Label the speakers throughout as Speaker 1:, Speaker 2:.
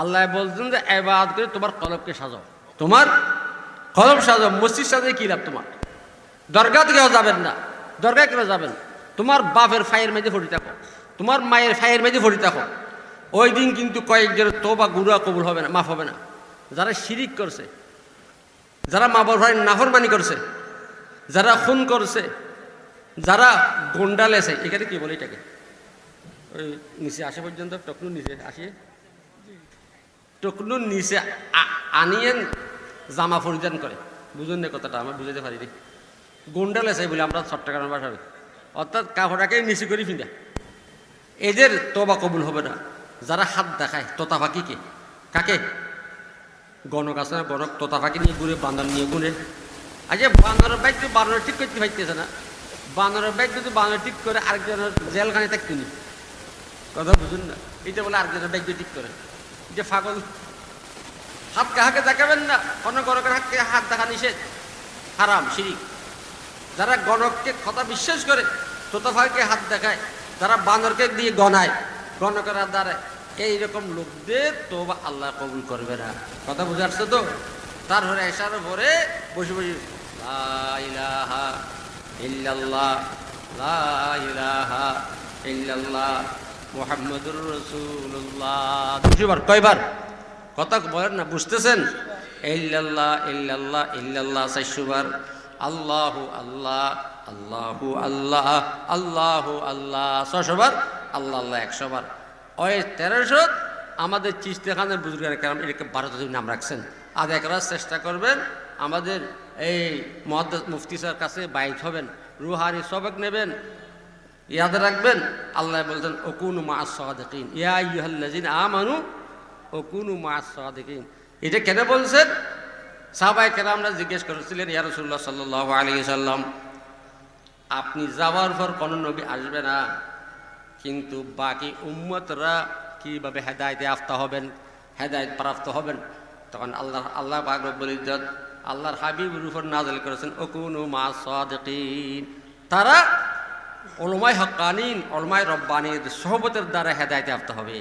Speaker 1: আল্লাহ বলছেন যে এবাদ করে তোমার কলবকে সাজাও। তোমার কলব সাজাও, মসজিদ সাজাই কি লাভ তোমার? দরগা থেকেও যাবেন না। দরগা কেন যাবেন? তোমার বাপের ফায়ের মেঝে ফটি থাকো। তোমার মায়ের ফায়ের মেঝে ফটি থাকো। ওই দিন কিন্তু কয়েকজনের তো বা গুড়া কবুল হবে না, মাফ হবে না। যারা শিরিক করছে, যারা মা বাবার ভাই নাফরমানি করছে, যারা খুন করছে, যারা গন্ডা লেছে, এখানে কি বলে এটাকে? ওই নিচে আসে পর্যন্ত টকনু নিচে আসিয়ে টকনুর নিচে আনিয়েন জামা পরিধান করে বুঝুন না কথাটা? আমার বুঝাতে পারিনি গুন্ডা আছে বলে, আমরা চট্টগ্রাম ভাষাবে অর্থাৎ কাপড়টাকে নিচে করে ফিন্দা এদের তোবা কবুল হবে না। যারা হাত দেখায় তোতা পাখিকে কাকে? গণক আছে না গণক? তোতা পাখি নিয়ে ঘুরে বান্দর নিয়ে ঘুরে। আচ্ছা বান্দরের বাইক তো বানর ঠিক করতে পারতেছে না। বানরের বাইক যদি বানর ঠিক করে, আরেকজনের জেলখানে থাকতে নি? কথা বুঝুন না। এটা বলে আরেকজনের বাইক ঠিক করে। যে ফাগল হাত কাহাকে দেখাবেন না, অন্য গণকের হাতকে হাত দেখা নিষেধ। হারাম, শিরিক। যারা গণককে কথা বিশ্বাস করে, তোতাফাকে হাত দেখায়। যারা বানরকে দিয়ে গনায়, গণকের হাত দ্বারা এইরকম লোকদের তো বা আল্লাহ কবুল করবে না। কথা বুঝে আসছে তো? তার তারপরে এসার পরে বসে বসে ইল্লাল্লাহ, লা ইলাহা ইল্লাল্লাহ মুহাম্মাদুর রাসূলুল্লাহ। দুশোবার কয়বার কথা বলেন না বুঝতেছেন? ইল্লাল্লাহ ইল্লাল্লাহ ইল্লাল্লাহ চারশোবার আল্লাহু আল্লাহ আল্লাহু আল্লাহ আল্লাহু আল্লাহ। ছশোবার আল্লাহ আল্লাহ একশোবার ওই তেরোশো আমাদের চিস্তেখানের বুজুর্গের কেরাম এটাকে দিন নাম রাখছেন। আজ একবার চেষ্টা করবেন আমাদের এই মহাদ মুফতি স্যার কাছে বাইক হবেন রুহারি সবক নেবেন ইয়াদ রাখবেন, আল্লাহ বলছেন, ওকুনু মা সাদিকিন। ইয়া ইউহাল্লাজিন আমানু, ওকুনু মা সাদিকিন। এটা কেন বলছেন? সাহাবাই আমরা জিজ্ঞেস করেছিলেন, ইয়া রাসূলুল্লাহ সাল্লাল্লাহু আলাইহি সাল্লাম আপনি যাওয়ার পর কোনো নবী আসবে না? কিন্তু বাকি উম্মতরা কীভাবে হেদায়তে আফতা হবেন? হেদায়ত প্রাপ্ত হবেন? তখন আল্লাহ আল্লাহ পাক রব্বুল ইজ্জত, আল্লাহর হাবিবুর উপর নাজল করেছেন, ওকুনু মা সাদিকিন। তারা অলমাই হকানিন অলমাই রব্বানির সহবতের দ্বারা হেদায়তে আফতা হবে।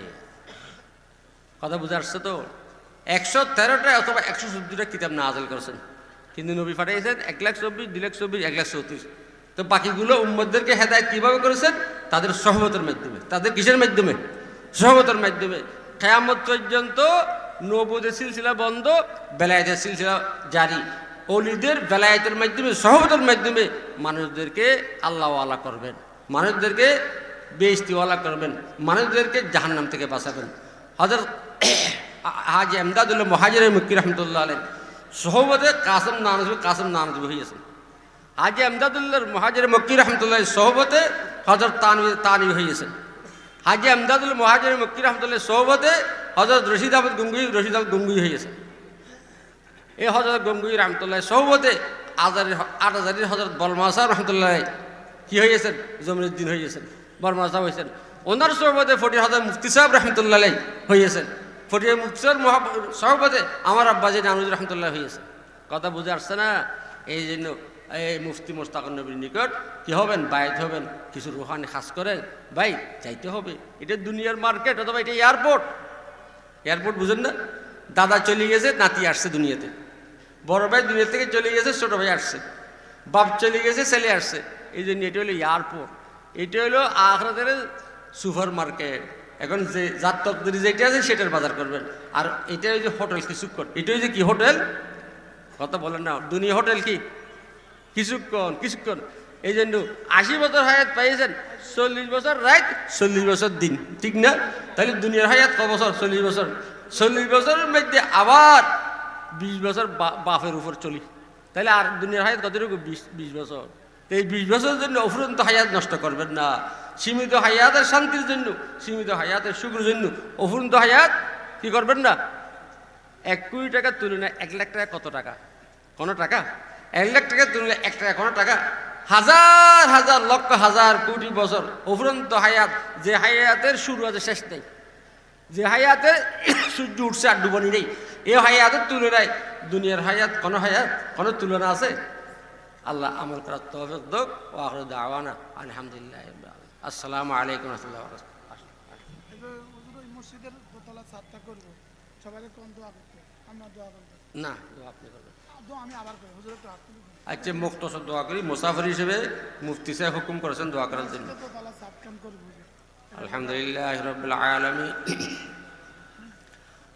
Speaker 1: কথা বুঝে আসছে তো? একশো তেরোটা অথবা একশো চোদ্দটা কিতাব নাজল করেছেন। কিন্তু নবী পাঠিয়েছেন এক লাখ চব্বিশ, দুই লাখ চব্বিশ, এক লাখ চৌত্রিশ তো বাকিগুলো উম্মদদেরকে হেদায়ত কীভাবে করেছেন? তাদের সহমতের মাধ্যমে। তাদের কিসের মাধ্যমে? সহমতের মাধ্যমে। খেয়ামত পর্যন্ত নবদের সিলসিলা বন্ধ, বেলায়েতের সিলসিলা জারি। অলিদের বেলায়েতের মাধ্যমে সহমতের মাধ্যমে মানুষদেরকে আল্লাহওয়ালা করবেন, মানুষদেরকে বেইস্তিওয়ালা করবেন, মানুষদেরকে জাহান্নাম থেকে বাঁচাবেন। হজরত হাজি এমদাদুল্লাহ মহাজির মুক্তি রহমতুল্লাহ আলেন সহবতে কাসম নানজব কাসম নানজব হয়েছেন হাজি এমদাদুল্লাহর মহাজির মক্কি রহমতুল্লাহ সহবতে হজরত তানবি তানবি হয়েছেন হাজি এমদাদুল মহাজির মক্কি রহমতুল্লাহ সহবতে হজরত রশিদ আহমদ গঙ্গুই, রশিদ আহমদ গঙ্গুই হয়েছে এই হজরত গঙ্গুই রহমতুল্লাহ সহবতে আজারের আট হাজারের হজরত বলমাসা রহমতুল্লাহ কি হয়েছেন জমিরুদ্দিন হয়েছেন বলমাসা হয়েছেন ওনার সহবতে ফটির হজরত মুফতি সাহেব রহমতুল্লাহ হয়েছেন ফটির মুফতি সাহেব সহবতে আমার আব্বাজি নানুজ রহমতুল্লাহ হয়েছে কথা বুঝে আসছে না? এই জন্য এই মুফতি মোস্তাক নবীর নিকট কি হবেন? বাইত হবেন, কিছু রুহানি খাস করেন। ভাই, যাইতে হবে। এটা দুনিয়ার মার্কেট অথবা এটা এয়ারপোর্ট। এয়ারপোর্ট বুঝেন না? দাদা চলে গেছে, নাতি আসছে দুনিয়াতে। বড় ভাই দুনিয়া থেকে চলে গেছে, ছোট ভাই আসছে। বাপ চলে গেছে, ছেলে আসছে। এই জন্য এটা হলো এয়ারপোর্ট এটা হলো আখরাতের সুপার মার্কেট এখন যে যার তকদিরি যেটা আছে, সেটার বাজার করবেন। আর এটা ওই যে হোটেল, কিছুক্ষণ। এটা ওই যে কি হোটেল? কথা বলেন না। দুনিয়া হোটেল কি? কিছুক্ষণ কিছুক্ষণ। এই জন্য আশি বছর হায়াত পাইয়েছেন, চল্লিশ বছর রাত চল্লিশ বছর দিন। ঠিক না? তাহলে দুনিয়ার হায়াত ক বছর? চল্লিশ বছর। চল্লিশ বছরের মধ্যে আবার বিশ বছর বাপের উপর চলি। তাহলে আর দুনিয়ার হায়াত কতটুকু? বিশ বিশ বছর। এই বিশ বছরের জন্য অফুরন্ত হায়াত নষ্ট করবেন না। সীমিত হায়াতের শান্তির জন্য, সীমিত হায়াতের সুখের জন্য অফুরন্ত হায়াত কি করবেন না? এক কোটি টাকার তুলনায় এক লাখ টাকা কত টাকা? কোনো টাকা? এক লাখ টাকার তুলনায় এক টাকা কোনো টাকা? হাজার হাজার, লক্ষ, হাজার কোটি বছর অফুরন্ত হায়াত। যে হায়াতের শুরু আছে, শেষ নেই। যে হায়াতে সূর্য উঠছে আর ডুবনি নেই। এই হায়াতের তুলনায় দুনিয়ার হায়াত কোনো হায়াত কোনো তুলনা আছে? আল্লাহ আমল করার তৌফিক দোক ও আখর দাওয়ানা আলহামদুলিল্লাহ আসসালামু আলাইকুম রহমতুল্লাহ না দোয়া আপনি করবেন। আচ্ছা মুক্তসর দোয়া করি মুসাফির হিসেবে মুফতি সাহেব হুকুম করেছেন দোয়া করার জন্য।
Speaker 2: তো তালা সাফ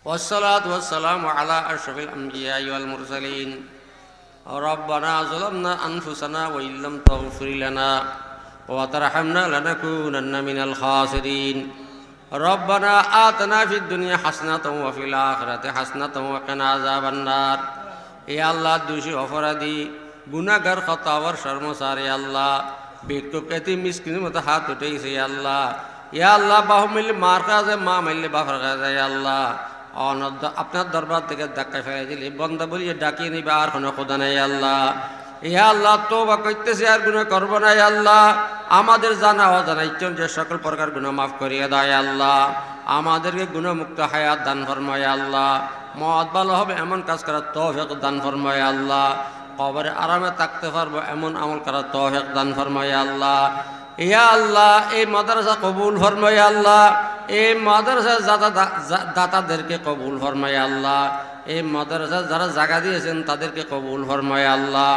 Speaker 1: والصلاة والسلام على أشرف الأنبياء والمرسلين ربنا ظلمنا أنفسنا وإن لم تغفر لنا وترحمنا لنكونن من الخاسرين ربنا آتنا في الدنيا حسنة وفي الآخرة حسنة وقنا عذاب النار يا الله دوشي অপরাধী গুনাহগার খতাওয়ার শর্মসার ইয়া আল্লাহ ভিক্ষুক এতি মিসকিনের মতো হাত উঠেছে ইয়া আল্লাহ ইয়া আল্লাহ বাহু মিললে মার কাজে মা মিললে বাফার কাজে ইয়া আল্লাহ অনদ্য আপনার দরবার থেকে ধাক্কা ফেলে দিলে বন্ধ বলিয়ে ডাকিয়ে নিবে, আর কোনো খোদা নাই আল্লাহ। ইয়া আল্লাহ তোবা করতেছে, আর গুণ করব না আল্লাহ। আমাদের জানা অজানা ইচ্ছন যে সকল প্রকার গুণ মাফ করিয়ে দেয় আল্লাহ। আমাদেরকে গুণমুক্ত হায়াত দান ফরমায় আল্লাহ। মদ ভালো হবে, এমন কাজ করার তৌফিক দান ফরমায় আল্লাহ। কবরে আরামে থাকতে পারব, এমন আমল করার তৌফিক দান ফরমায় আল্লাহ। ইয়া আল্লাহ, এই মাদ্রাসা কবুল ফরমায় আল্লাহ। এই মাদ্রাসা দাতা দাতাদেরকে কবুল ফরমায় আল্লাহ। এই মাদ্রাসা যারা জায়গা দিয়েছেন, তাদেরকে কবুল ফরমায় আল্লাহ।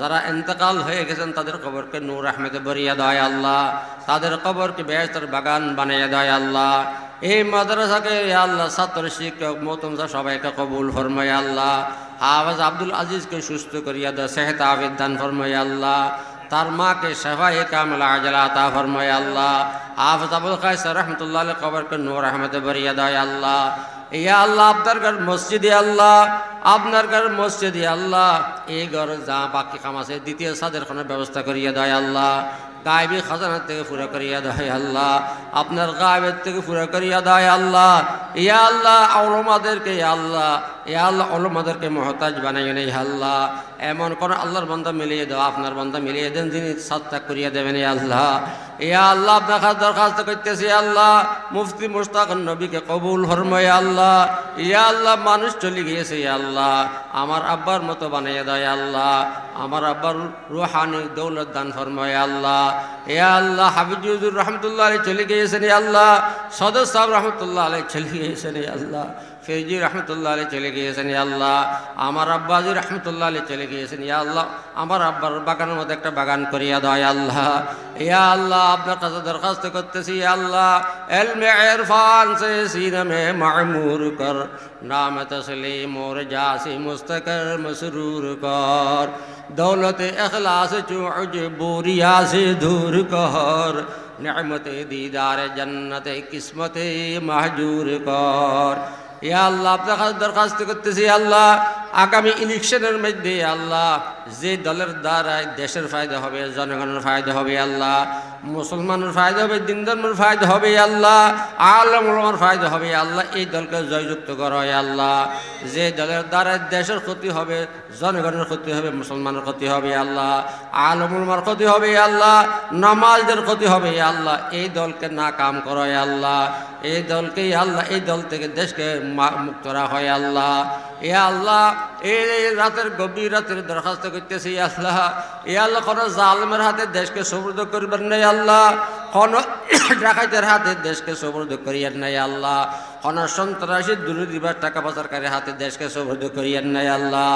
Speaker 1: যারা এন্তেকাল হয়ে গেছেন, তাদের কবরকে নূর আহমেদে বরিয়া দেয় আল্লাহ। তাদের কবরকে বেহেস্তের বাগান বানিয়ে দেয় আল্লাহ। এই মাদ্রাসাকে আল্লাহ, ছাত্র, শিক্ষক মতমজা সবাইকে কবুল ফরমায় আল্লাহ। হাফেজ আব্দুল আজিজকে সুস্থ করিয়া দেয়, সেহেত আবেদ দান ফরমায় আল্লাহ। তার মাকে সেফাই কামলা আজলা আতা ফরমায় আল্লাহ। আফত আবুল কাইস রহমতুল্লাহ কবরকে নূর আহমেদে বরিয়া দেয় আল্লাহ। ইয়া আল্লাহ, আপনার ঘর মসজিদে আল্লাহ, আপনার ঘর মসজিদে আল্লাহ। এই ঘর যা বাকি কাম আছে, দ্বিতীয় সাদের কোনো ব্যবস্থা করিয়া দেয় আল্লাহ। গায়েবী খাজানা থেকে পুরো করিয়া দেয় আল্লাহ। আপনার গায়েবের থেকে পুরো করিয়া দেয় আল্লাহ। ইয়া আল্লাহ আলমাদেরকে ইয়া আল্লাহ। ইয়া আল্লাহ আলমাদেরকে মহতাজ বানাই নেই আল্লাহ। এমন কোন আল্লাহর বন্ধা মিলিয়ে দাও, আপনার বন্ধা মিলিয়ে দেন, যিনি সাত্তা করিয়া দেবেন, ইয়া আল্লাহ। ইয়া আল্লাহ আপনার দরখাস্ত করতেছি আল্লাহ, মুফতি মুস্তাক নবীকে কবুল ফরমায় আল্লাহ ইয়া আল্লাহ, মানুষ চলে গিয়েছে আল্লাহ, আমার আব্বার মতো বানাইয়া দেয় আল্লাহ, আমার আব্বার রুহানি দৌলত দান ফরমায় আল্লাহ ইয়া আল্লাহ হাবিজুর রহমতুল্লাহ আলী চলে গিয়েছেন আল্লাহ, সদর সাহেব রহমতুল্লাহ আলী চলে গিয়েছেন আল্লাহ ফেজি রহমতুল্লাহ আলী চলে গিয়েছেন আল্লাহ। আমার আব্বাজি রহমতুল্লাহ আলী চলে গিয়েছেন ইয়াল্লাহ আমার আব্বার বাগানের মধ্যে একটা বাগান করিয়া দেয় আল্লাহ। ইয়া আল্লাহ, আপনার কাছে দরখাস্ত করতেছি আল্লাহ। এলমে এরফান সে সিনমে মামুর কর, নাম তসলি মোর জাসি মুস্তকর মসরুর কর। দৌলত এখলাস চুজ বোরিয়া সে দূর কর نعمت দিদার জন্নতে কিসমতে محجور কর। আল্লাহ, আপনার দরখাস্ত করতেছি আল্লাহ, আগামী ইলেকশনের মধ্যে আল্লাহ, যে দলের দ্বারায় দেশের ফায়দা হবে, জনগণের ফায়দা হবে আল্লাহ মুসলমানের ফায়দা হবে, দিন ধর্মের ফায়দা হবে আল্লাহ। আলমার ফায়দা হবে আল্লাহ। এই দলকে জয়যুক্ত করো আল্লাহ। যে দলের দ্বারা দেশের ক্ষতি হবে, জনগণের ক্ষতি হবে, মুসলমানের ক্ষতি হবে আল্লাহ। আলমুলমার ক্ষতি হবে আল্লাহ। নামাজদের ক্ষতি হবে আল্লাহ। এই দলকে না কাম করো আল্লাহ। এই দলকে আল্লাহ, এই দল থেকে দেশকে মুক্ত রাখা হয় আল্লাহ। এ আল্লাহ এই রাতের গভীর রাতের দরখাস্ত করতেছি আল্লাহ এ আল্লাহ, কোনো জালমের হাতে দেশকে সমৃদ্ধ করবেন নাই আল্লাহ। কোনো ডাকাতের হাতে দেশকে সমৃদ্ধ করিয়েন নাই আল্লাহ। কোনো সন্ত্রাসী দুর্নীতিবার টাকা পাচারকারী হাতে দেশকে সমৃদ্ধ করিয়েন নাই আল্লাহ।